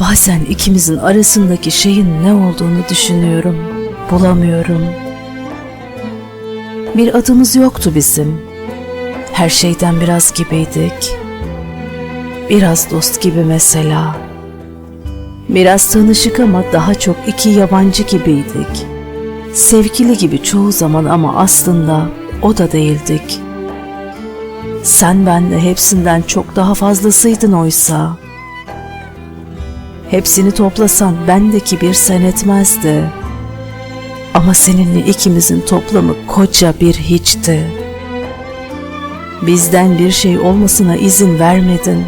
Bazen ikimizin arasındaki şeyin ne olduğunu düşünüyorum, bulamıyorum. Bir adımız yoktu bizim. Her şeyden biraz gibiydik. Biraz dost gibi mesela. Biraz tanışık ama daha çok iki yabancı gibiydik. Sevgili gibi çoğu zaman ama aslında o da değildik.'' Sen bende hepsinden çok daha fazlasıydın oysa. Hepsini toplasan bendeki bir sen etmezdi. Ama seninle ikimizin toplamı koca bir hiçti. Bizden bir şey olmasına izin vermedin.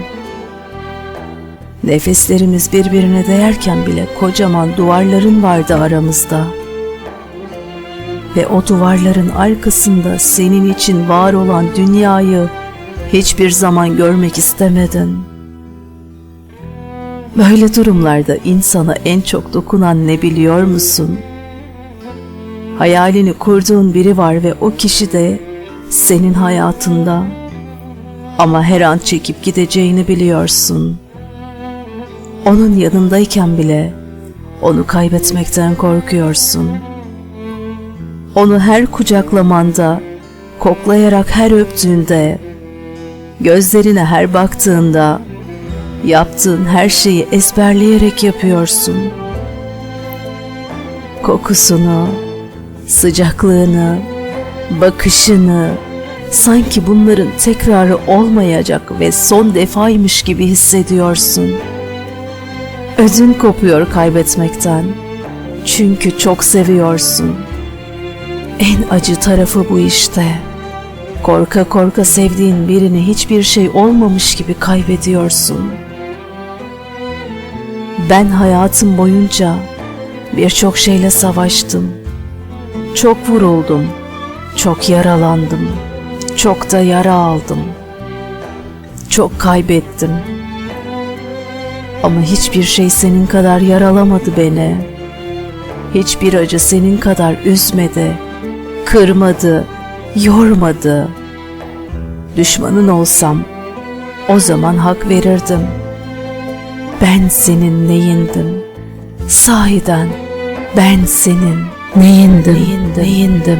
Nefeslerimiz birbirine değerken bile kocaman duvarların vardı aramızda. Ve o duvarların arkasında senin için var olan dünyayı hiçbir zaman görmek istemedin. Böyle durumlarda insana en çok dokunan ne biliyor musun? Hayalini kurduğun biri var ve o kişi de senin hayatında. Ama her an çekip gideceğini biliyorsun. Onun yanındayken bile onu kaybetmekten korkuyorsun. Onu her kucaklamanda, koklayarak her öptüğünde, gözlerine her baktığında, yaptığın her şeyi ezberleyerek yapıyorsun. Kokusunu, sıcaklığını, bakışını, sanki bunların tekrarı olmayacak ve son defaymış gibi hissediyorsun. Ödün kopuyor kaybetmekten. Çünkü çok seviyorsun. En acı tarafı bu işte. Korka korka sevdiğin birini hiçbir şey olmamış gibi kaybediyorsun. Ben hayatım boyunca birçok şeyle savaştım. Çok vuruldum, çok yaralandım, çok da yara aldım. Çok kaybettim. Ama hiçbir şey senin kadar yaralamadı beni. Hiçbir acı senin kadar üzmedi, kırmadı, yormadı. Düşmanın olsam o zaman hak verirdim. Ben senin neyindim? Sahiden ben senin neyindim? Neyindim? neyindim?